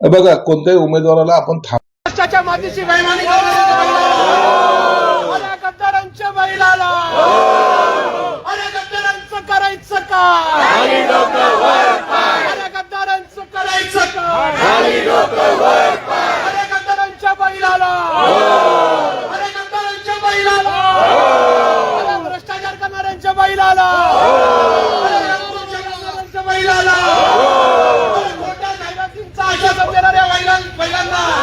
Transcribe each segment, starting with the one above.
बघा कोणत्याही उमेदवाराला आपण भ्रष्टाच्या मातीची गद्दारांच्या बैलाला. अरे गद्दारांचं करायचं का? भ्रष्टाचार करणाऱ्यांच्या बैलाला. बैलाला. Miranda!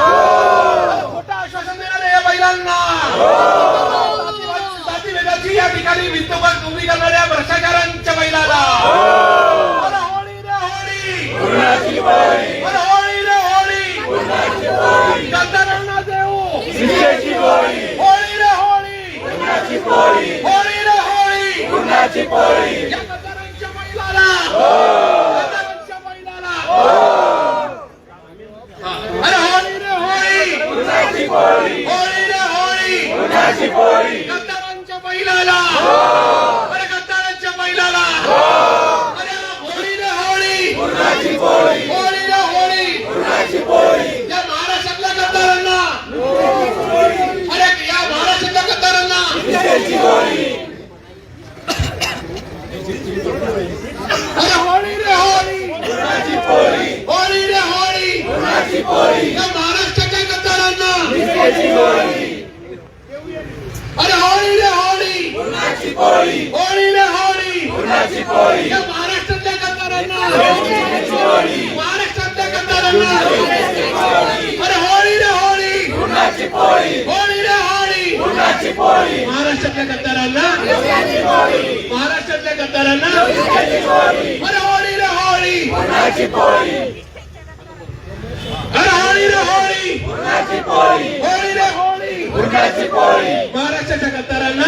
महाराष्ट्र जगतरांना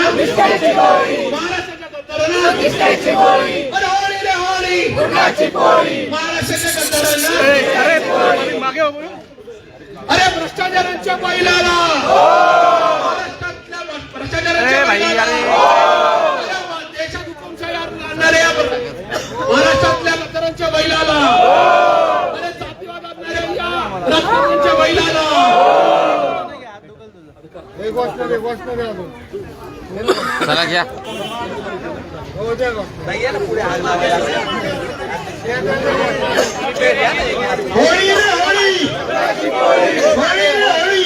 महाराष्ट्र जगतरांना अरे भ्रष्टाचारांच्या बैलाला भ्रष्टाचारांच्या महाराष्ट्रातल्या मतदारांच्या बैलाला. अरे जातीवाद राजकारण्यांच्या बैलाला. चला घ्या. होळी होळी. होळी होळी.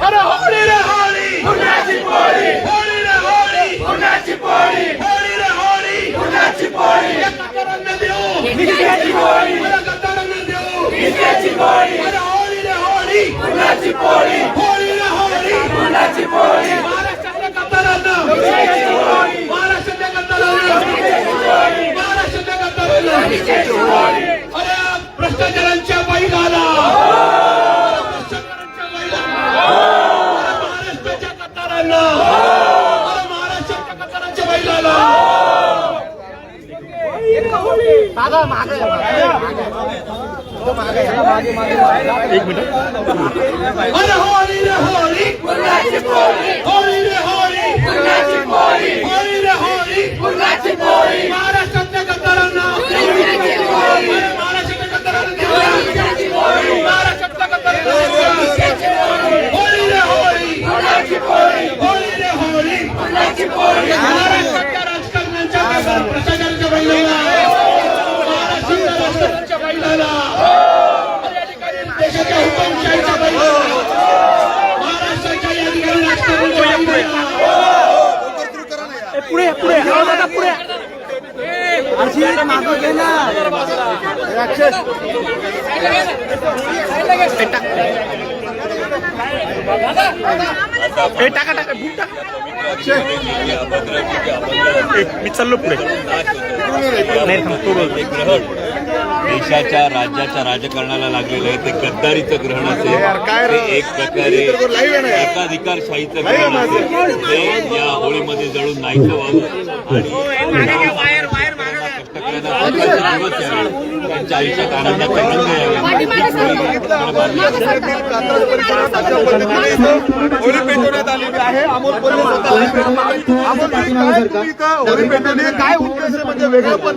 அட ஹோலிர ஹோலி பொன்னாச்சி போடி ஹோலிர ஹோலி பொன்னாச்சி போடி ஹோலிர ஹோலி பொன்னாச்சி போடி கரங்கதியோ நிக்காச்சி போடி கரங்கதியோ நிக்காச்சி போடி அட ஹோலிர ஹோலி பொன்னாச்சி போடி एक मिनट होली रे होली गुलाची पोरी होली रे होली गुलाची पोरी होली रे होली गुलाची पोरी टाका टाका मी चाललो पुढे. नाही थांब तो बोल. हे ग्रहण देशाच्या राज्याच्या राजकारणाला लागलेलं आहे ते गद्दारीचं ग्रहण असेल. ते एक प्रकारे एकाधिकारशाहीचं ग्रहण असेल. ते या होळीमध्ये जळून नाहीचं व्हावं. आणि त्यांच्या आयुष्यात आनंदाचा रंग यावे होळी पेटवण्यात आलेली आहे अमोल कोल्हे स्वतः अमोल भाई, काय तुम्ही इथं होळी पेटवली आहे? काय उद्देश आहे म्हणजे वेगळं पण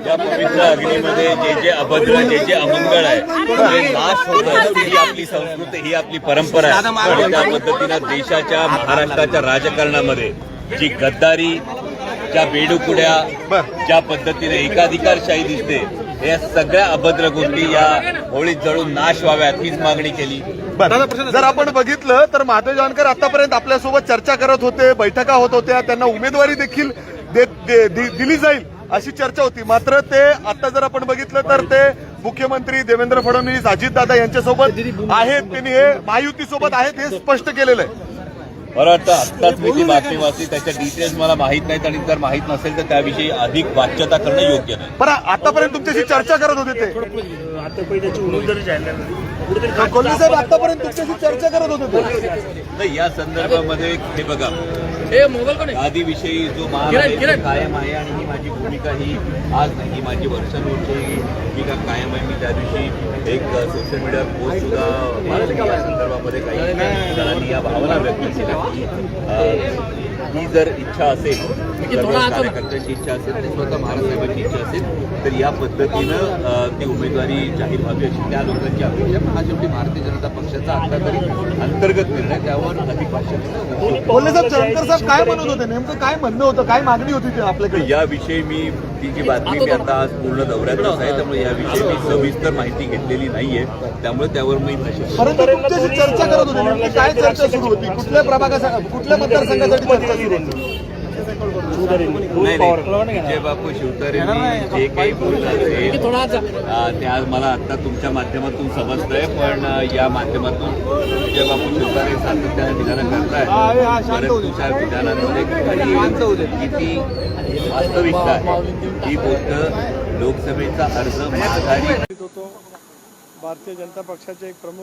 या पवित्र अग्नीमध्ये जे जे अभद्र जे जे अमंगळ आहे ते नाश होतं ही आपली संस्कृती ही आपली परंपरा आहे त्या पद्धतीनं देशाच्या महाराष्ट्राच्या राजकारणामध्ये जी गद्दारी ज्या बेडुकुड्या ज्या पद्धतीने एकाधिकारशाही दिसते या सगळ्या अभद्र गोष्टी या होळीत जळून नाश व्हाव्यात हीच मागणी केली. जर आपण बघितलं तर महादेव जानकर आतापर्यंत आपल्यासोबत चर्चा करत होते बैठका होत होत्या त्यांना उमेदवारी देखील दे- दे- दि- दिली जाईल अशी चर्चा होती. मात्र ते आता जर आपण बघितलं तर ते मुख्यमंत्री देवेंद्र फडणवीस अजितदादा यांच्यासोबत आहेत त्यांनी हे महायुतीसोबत आहेत हे स्पष्ट केलेलं आहे. मला वाटतं? आत्ताच मी ती बातमी वाचली त्याच्या डिटेल्स मला माहीत नाहीत आणि जर माहीत नसेल तर त्याविषयी अधिक वाच्यता करणं योग्य नाही. बरं आतापर्यंत तुमच्याशी चर्चा करत होते ते. कोल्हे साहेब आतापर्यंत तुमच्याशी चर्चा करत होते ते. नाही या संदर्भामध्ये हे बघा. आदीविषयी जो मान आहे तो कायम आहे आणि ही माझी भूमिका ही आज नाही ही माझी वर्षानुवर्षे भूमिका कायम आहे. मी त्या दिवशी एक सोशल मीडियावर पोस्ट सुद्धा मारली. या संदर्भामध्ये काही जणांनी या भावना व्यक्त केल्या ही जर इच्छा असेल सर्व कार्यकर्त्यांची इच्छा असेल आणि स्वतः महाराजसाहेबांची इच्छा असेल तर या पद्धतीनं ती उमेदवारी जाहीर व्हावी अशी त्या लोकांची अपेक्षा पण हा शेवटी भारतीय जनता पक्षाचा आता तरी अंतर्गत निर्णय त्यावर अधिक भाष्य साहेब शंकर साहेब काय म्हणत होते? नेमकं काय म्हणणं होतं? काय मागणी होती ते आपल्याकडे? याविषयी मी ती जी बातमी मी आता आज पूर्ण दौऱ्यातच आहे त्यामुळे याविषयी मी सविस्तर माहिती घेतलेली नाहीये. त्यामुळे त्यावर मी परंतु तुमच्याशी चर्चा करत होते. नेमकी काय चर्चा सुरू होती? कुठल्या प्रभागासाठी कुठल्या मतदारसंघासाठी चर्चा सुरू होती? नाही नाही. विजय बापू शिवतारेंनी जे काही बोललं असेल अं, ते आज मला आता तुमच्या माध्यमातून समजतंय पण या माध्यमातून विजय बापू शिवतारे सातत्याने विधानं करतायत. परंतु विधानांमध्ये खरी किती वास्तविकता आहे. ही गोष्ट लोकसभेचा अर्ज माघारी होतो. भारतीय जनता पक्षाचे एक प्रमुख